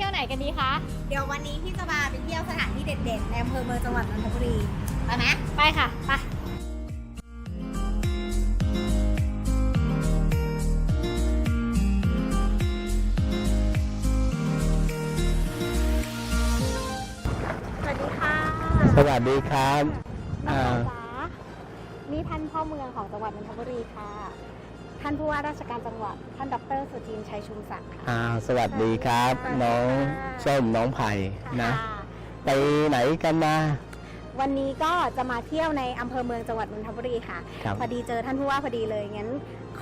เที่ยวไหนกันดีคะ เดี๋ยววันนี้พี่จะมาไปเที่ยวสถานที่เด็ดๆในอำเภอเมืองจังหวัดนนทบุรีไปไหมไปค่ะ ไปสวัสดีค่ะสวัสดีครับน้องอ่าจ๋านี่ท่านพ่อเมืองของจังหวัดนนทบุรีค่ะ ท่านผู้ว่าราชการจังหวัด ท่านดรสุจินทร์ชัยชุมศักดิ์ค่ะ อ่าสวัสดีครับ สวัสดีค่ะ น้องส้มน้องไผ่นะ ค่ะไปไหนกันมา วันนี้ก็จะมาเที่ยวในอำเภอเมืองจังหวัดนนทบุรีค่ะ ครับ พอดีเจอท่านผู้ว่าพอดีเลยงั้น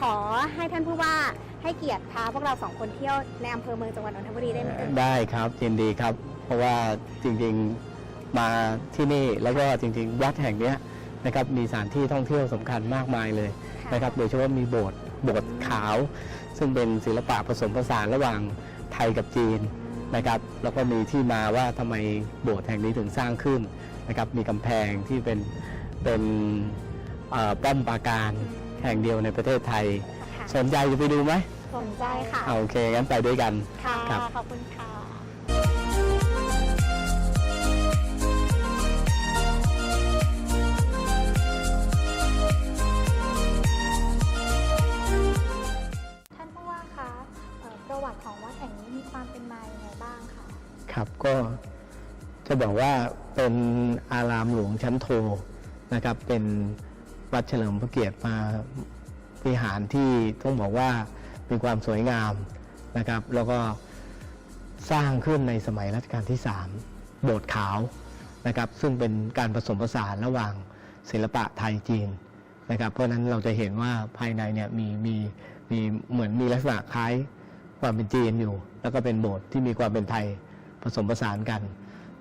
ขอให้ท่านผู้ว่าให้เกียรติพาพวกเราสองคนเที่ยวในอำเภอเมืองจังหวัดนนทบุรีได้ไหมเอ่ยได้ครับยินดีครับ เพราะว่าจริงๆมาที่นี่แล้วก็จริงๆ วัดแห่งเนี้ยนะครับมีสถานที่ท่องเที่ยวสำคัญมากมายเลยนะครับโดยเฉพาะมีโบสถ์ โบสถ์ขาว ซึ่งเป็นศิลปะผสมผสานระหว่างไทยกับจีนนะครับแล้วก็มีที่มาว่าทำไมโบสถ์แห่งนี้ถึงสร้างขึ้นนะครับมีกำแพงที่เป็นเป็นเอ่อป้อมปราการแห่งเดียวในประเทศไทยค่ะสนใจจะไปดูไหมสนใจค่ะอ่าโอเคงั้นไปด้วยกันค่ะครับขอบคุณค่ะ วัติของวัดแห่งนี้มีความเป็นมาอย่างไรบ้างคะครับก็จะบอกว่าเป็นอารามหลวงชั้นโทนะครับ เป็นวัดเฉลิมพระเกียรติมาวิหารที่ต้องบอกว่ามีความสวยงามนะครับ แล้วก็สร้างขึ้นในสมัยรัชกาลที่ 3 โบสถ์ขาวนะครับ ซึ่งเป็นการผสมผสานระหว่างศิลปะไทยจีนนะครับ เพราะฉะนั้นเราจะเห็นว่าภายในเนี่ยมีมีมีเหมือนมีลักษณะคล้าย ความเป็นจีนอยู่ แล้วก็เป็นโบสถ์ที่มีความเป็นไทยผสมผสานกัน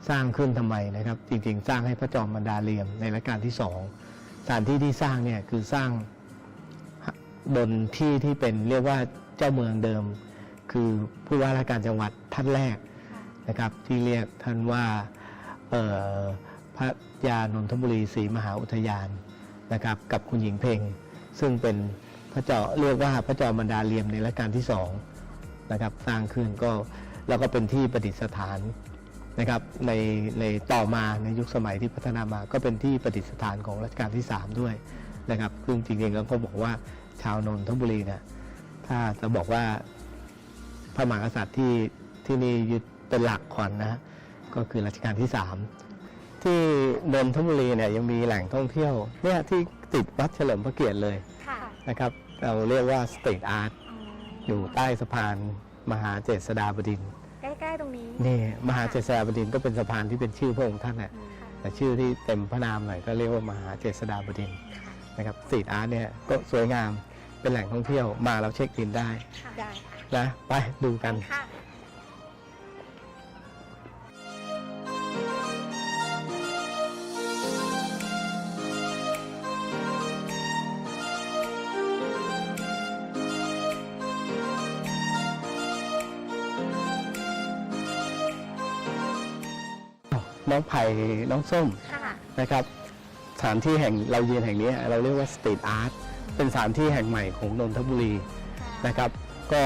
สร้างขึ้นทำไมนะครับ จริง ๆ สร้างให้พระจอมบรรดาเรียมในรัชกาลที่สองสถานที่ที่สร้างเนี่ยคือสร้างบนที่ที่เป็นเรียกว่าเจ้าเมืองเดิม คือผู้ว่าราชการจังหวัดท่านแรกนะครับ ที่เรียกท่านว่าพระยานนทบุรีศรีมหาอุทยานนะครับ กับคุณหญิงเพลงซึ่งเป็นพระเจ้าเรียกว่าพระจอมบรรดาเรียมในรัชกาลที่สอง นะครับสร้างขึ้นก็แล้วก็เป็นที่ประดิษฐานนะครับในในต่อมาในยุคสมัยที่พัฒนามาก็เป็นที่ประดิษฐานของรัชกาลที่ 3 ด้วยนะครับซึ่งจริงๆแล้วก็บอกว่าชาวนนทบุรีเนี่ยถ้าจะบอกว่าพระมหากษัตริย์ที่ที่นี่ยึดเป็นหลักก่อนนะก็คือรัชกาลที่ 3 ที่นนทบุรีเนี่ยยังมีแหล่งท่องเที่ยวเนี่ยที่ติดวัดเฉลิมพระเกียรติเลยค่ะนะครับเราเรียกว่าสตรีทอาร์ต อยู่ใต้สะพานมหาเจษฎาบดินทร์ใกล้ๆตรงนี้ นี่มหาเจษฎาบดินทร์ก็เป็นสะพานที่เป็นชื่อพระองค์ท่านน่ะอืมค่ะแต่ชื่อที่เต็มพระนามหน่อยก็เรียกว่ามหาเจษฎาบดินทร์นะครับสตรีทอาร์ตเนี่ยก็สวยงามเป็นแหล่งท่องเที่ยวมาแล้วเช็คอินได้ได้ค่ะนะไปดูกัน ค่ะ น้องไผ่น้องส้มค่ะ นะครับสถานที่แห่งเรายืนแห่งนี้เราเรียกว่าสตรีทอาร์ตเป็นสถานที่แห่งใหม่ของนนทบุรีนะครับ ก็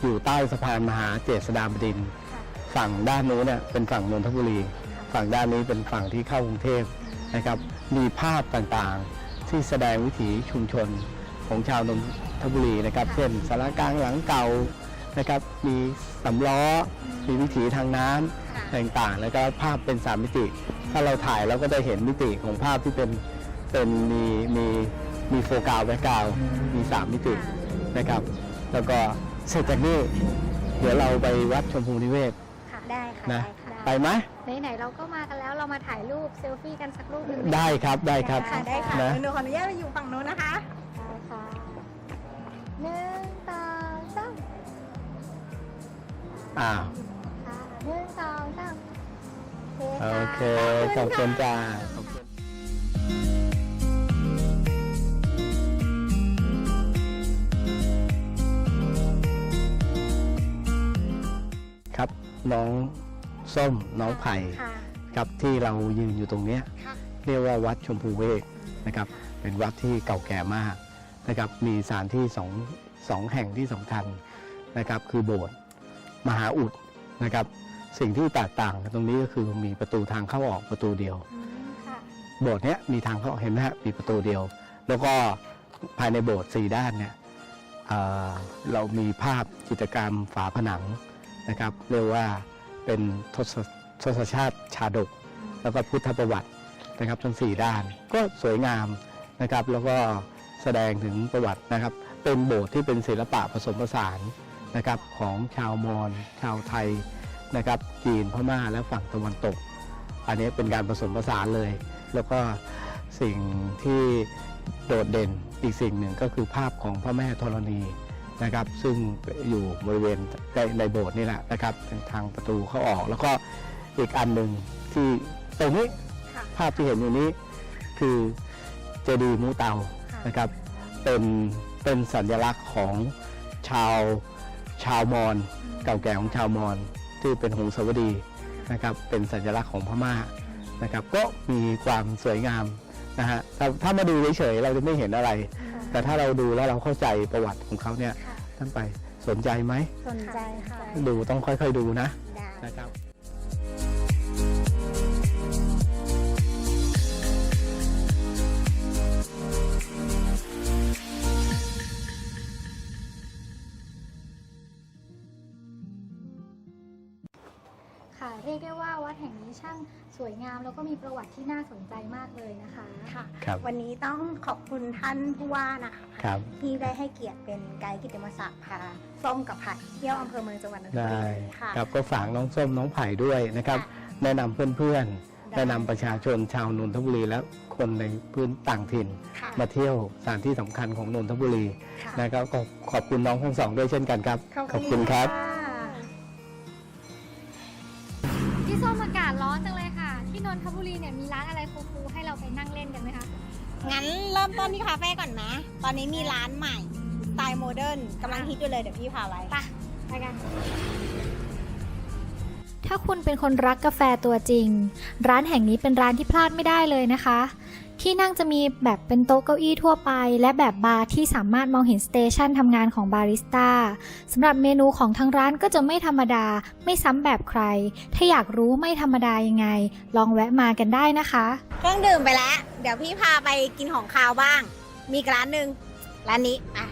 อยู่ใต้สะพานมหาเจษฎาบดินทร์ค่ะฝั่งด้านนู้นเนี่ยเป็นฝั่งนนทบุรี ฝั่งด้านนี้เป็นฝั่งที่เข้ากรุงเทพนะครับ มีภาพต่างๆที่แสดงวิถีชุมชนของชาวนนทบุรีนะครับ เช่นสารกลางหลังเก่า นะครับมีสำล้อมีวิถีทางน้ำค่ะต่างๆ แล้วก็ภาพเป็นสามมิติ ถ้าเราถ่ายเราก็ได้เห็นมิติของภาพที่เป็นเป็นมีมีมีโฟกัสแบ็กกราวมีสามมิตินะครับ แล้วก็เสร็จจากนี้เดี๋ยวเราไปวัดชมพูนิเวศค่ะได้ค่ะนะได้ค่ะไปไหมไหนๆเราก็มากันแล้วเรามาถ่ายรูปเซลฟี่กันสักรูปหนึ่งหมได้ครับได้ครับ ค่ะได้ค่ะนะเดี๋ยวหนูขออนุญาตไปอยู่ฝั่งนู้นนะคะได้ค่ะหนึ่งสอง อ่าค่ะหนึ่งสองสามโอเคขขออบบคุคุณณจ้าค่ะขอบคุณครับน้องส้มน้องไผ่ค่ะครับที่เรายืนอยู่ตรงเนี้ยค่ะเรียกว่าวัดชมพูเวกนะครับ เป็นวัดที่เก่าแก่มากนะครับ มีสถานที่สองสองแห่งที่สำคัญนะครับ คือโบสถ์ มหาอุดนะครับ สิ่งที่แตกต่างกันตรงนี้ก็คือมีประตูทางเข้าออกประตูเดียวอืมค่ะโบสถ์เนี้ยมีทางเข้าออกเห็นไหมฮะมีประตูเดียว แล้วก็ภายในโบสถ์สี่ด้านเนี่ยเอ่อเรามีภาพจิตรกรรมฝาผนังนะครับ เรียกว่าเป็นทศทศชาติชาดก แล้วก็พุทธประวัตินะครับทั้งสี่ด้านก็สวยงามนะครับ แล้วก็แสดงถึงประวัตินะครับ เป็นโบสถ์ที่เป็นศิลปะผสมผสาน นะครับของชาวมอญชาวไทยนะครับจีนพม่าและฝั่งตะวันตก อันนี้เป็นการผสมผสานเลย แล้วก็สิ่งที่โดดเด่นอีกสิ่งหนึ่งก็คือภาพของพระแม่ธรณีนะครับ ซึ่งอยู่บริเวณในในโบสถ์นี่แหละนะครับทางประตูเข้าออก แล้วก็อีกอันหนึ่งที่ตรงนี้ค่ะภาพที่เห็นอยู่นี้คือเจดีย์มูเตาค่ะนะครับ เป็นเป็นสัญลักษณ์ของชาว ชาวมอญเก่าแก่ของชาวมอญที่เป็นหงสาวดีนะครับเป็นสัญลักษณ์ของพม่านะครับก็มีความสวยงามนะฮะถ้าถ้ามาดูเฉยๆเราจะไม่เห็นอะไร แต่ถ้าเราดูแล้วเราเข้าใจประวัติของเขาเนี่ยค่ะท่านไปสนใจไหมสนใจค่ะ ดูต้องค่อยๆดูนะได้นะครับ เรียกได้ว่าวัดแห่งนี้ช่างสวยงาม แล้วก็มีประวัติที่น่าสนใจมากเลยนะคะค่ะ ครับ วันนี้ต้องขอบคุณท่านผู้ว่านะคะครับ ที่ได้ให้เกียรติเป็นไกด์กิตติมศักดิ์พาส้มกับไผ่เที่ยวอำเภอเมืองจังหวัดนนทบุได้รีค่ะ ครับก็ฝากน้องส้มน้องไผ่ด้วยนะครับค่แนะนำเพื่อนๆ ได้ แนะนำประชาชนชาวนนทบุรีและคนในพื้นต่างถิ่น ค่ะมาเที่ยวสถานที่สำคัญของนนทบุรีค่ะ นะครับก็ขอบคุณน้องทั้งสองด้วยเช่นกันครับ ขอบคุณครับะ เริ่มต้นที่คาเฟ่ก่อนไหมตอนนี้มีร้านใหม่สไตล์โมเดิร์นกำลังฮิตอยู่เลยเดี๋ยวพี่พาไปไปกัน ถ้าคุณเป็นคนรักกาแฟตัวจริง ร้านแห่งนี้เป็นร้านที่พลาดไม่ได้เลยนะคะ ที่นั่งจะมีแบบเป็นโต๊ะเก้าอี้ทั่วไป และแบบบาร์ที่สามารถมองเห็นสเตชันทำงานของบาริสต้าสำหรับเมนูของทางร้านก็จะไม่ธรรมดา ไม่ซ้ำแบบใคร ถ้าอยากรู้ไม่ธรรมดายังไง ลองแวะมากันได้นะคะเครื่องดื่มไปแล้ว เดี๋ยวพี่พาไปกินของคาวบ้าง มีร้านหนึ่งร้านนี้อะ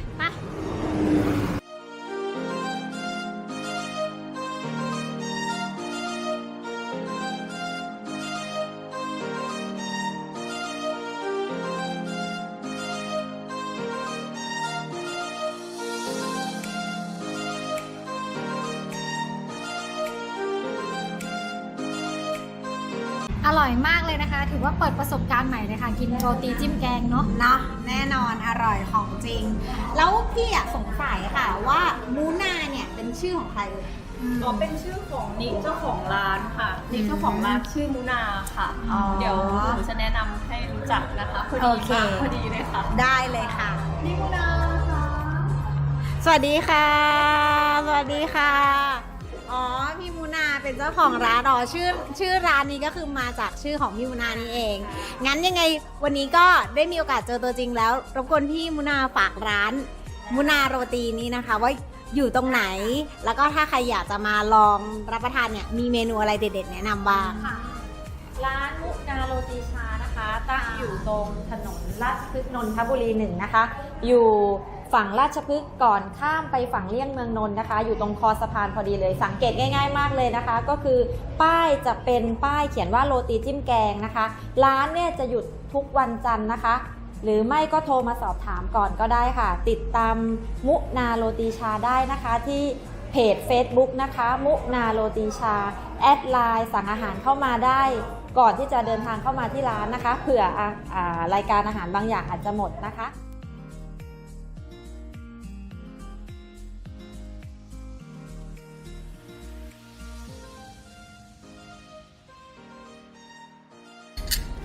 อร่อยมากเลยนะคะ ถือว่าเปิดประสบการณ์ใหม่เลยค่ะ กินโรตีจิ้มแกงเนาะเนาะแน่นอนอร่อยของจริง แล้วพี่อะสงสัยค่ะว่ามูนาเนี่ยเป็นชื่อของใครเลยอ๋อเป็นชื่อของนิกเจ้าของร้านค่ะ นิกเจ้าของร้านชื่อมุนาค่ะอ๋อเดี๋ยวหนูจะแนะนำให้รู้จักนะคะพอโอดีเคมาพอดีเลยค่ะ ได้เลยค่ะพี่มุนาค่ะ สวัสดีค่ะ สวัสดีค่ะ อ๋อ พี่มูนาเป็นเจ้าของร้านอ๋อชื่อชื่อร้านนี้ก็คือมาจากชื่อของพี่มูนานี่เอง งั้นยังไงวันนี้ก็ได้มีโอกาสเจอตัวจริงแล้ว รบกวนพี่มูนาฝากร้านมูนาโรตีนี้นะคะ ว่าอยู่ตรงไหน แล้วก็ถ้าใครอยากจะมาลองรับประทานเนี่ยมีเมนูอะไรเด็ดๆ แนะนำบ้างร้านมุกนาโรตีชานะคะ ตั้งอยู่ตรงถนนราชพฤกษ์นนทบุรีหนึ่งนะคะ อยู่ ฝั่งราชพฤกษ์ก่อนข้ามไปฝั่งเลี่ยงเมืองนนท์นะคะ อยู่ตรงคอสะพานพอดีเลย สังเกตง่าย ๆ มากเลยนะคะ ก็คือป้ายจะเป็นป้ายเขียนว่าโรตีจิ้มแกงนะคะ ร้านเนี่ยจะหยุดทุกวันจันทร์นะคะ หรือไม่ก็โทรมาสอบถามก่อนก็ได้ค่ะ ติดตามมุนาโรตีชาได้นะคะที่เพจ Facebook นะคะ มุนาโรตีชา แอดไลน์สั่งอาหารเข้ามาได้ก่อนที่จะเดินทางเข้ามาที่ร้านนะคะ เผื่ออะอ่ารายการอาหารบางอย่างอาจจะหมดนะคะ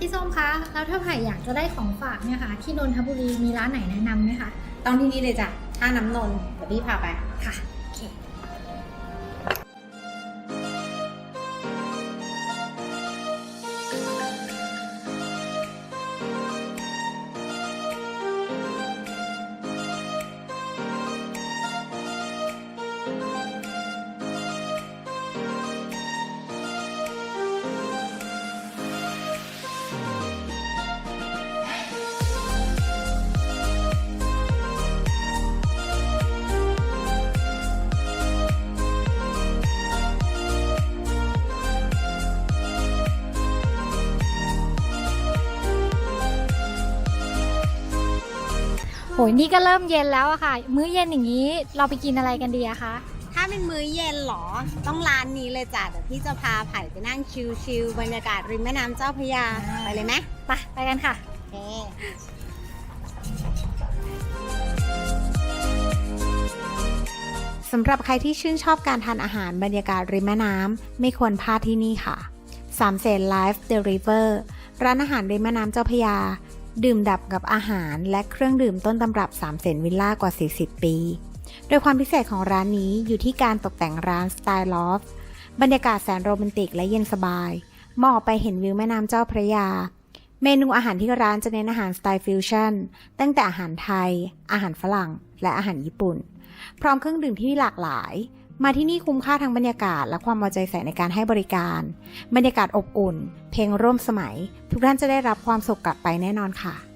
พี่ส้มคะ แล้วถ้าไผ่อยากจะได้ของฝากเนี่ยค่ะที่นนทบุรีมีร้านไหนแนะนำไหมคะ ต้องที่นี่เลยจ้ะท่าน้ำนนท์เดี๋ยวพี่พาไปค่ะ ยนี่ก็เริ่มเย็นแล้วอะค่ะ มื้อเย็นอย่างนี้เราไปกินอะไรกันดีอะคะถ้าเป็นมื้อเย็นเหรอ ต้องร้านนี้เลยจ้ะเดี๋ยวพี่จะพาไผ่ไปนั่งชิลๆบรรยากาศริมแม่น้ำเจ้าพระยาไปเลยไหมไปไปกันค่ะ โอเค สำหรับใครที่ชื่นชอบการทานอาหารบรรยากาศริมแม่น้ำไม่ควรพลาดที่นี่ค่ะสามเสนไลฟ์เดลิเวอร์ร้านอาหารริมแม่น้ำเจ้าพระยา ดื่มดับกับอาหารและเครื่องดื่มต้นตำรับสามเสนวิลล่ากว่า 40 ปี โดยความพิเศษของร้านนี้อยู่ที่การตกแต่งร้านสไตล์ลอฟบรรยากาศแสนโรแมนติกและเย็นสบายมองออกไปเห็นวิวแม่น้ำเจ้าพระยา เมนูอาหารที่ร้านจะเน้นอาหารสไตล์ฟิวชั่น ตั้งแต่อาหารไทย อาหารฝรั่ง และอาหารญี่ปุ่น พร้อมเครื่องดื่มที่หลากหลาย มาที่นี่คุ้มค่าทางบรรยากาศและความเอาใจใส่ในการให้บริการ บรรยากาศอบอุ่น เพลงร่วมสมัย ทุกท่านจะได้รับความสุขกลับไปแน่นอนค่ะ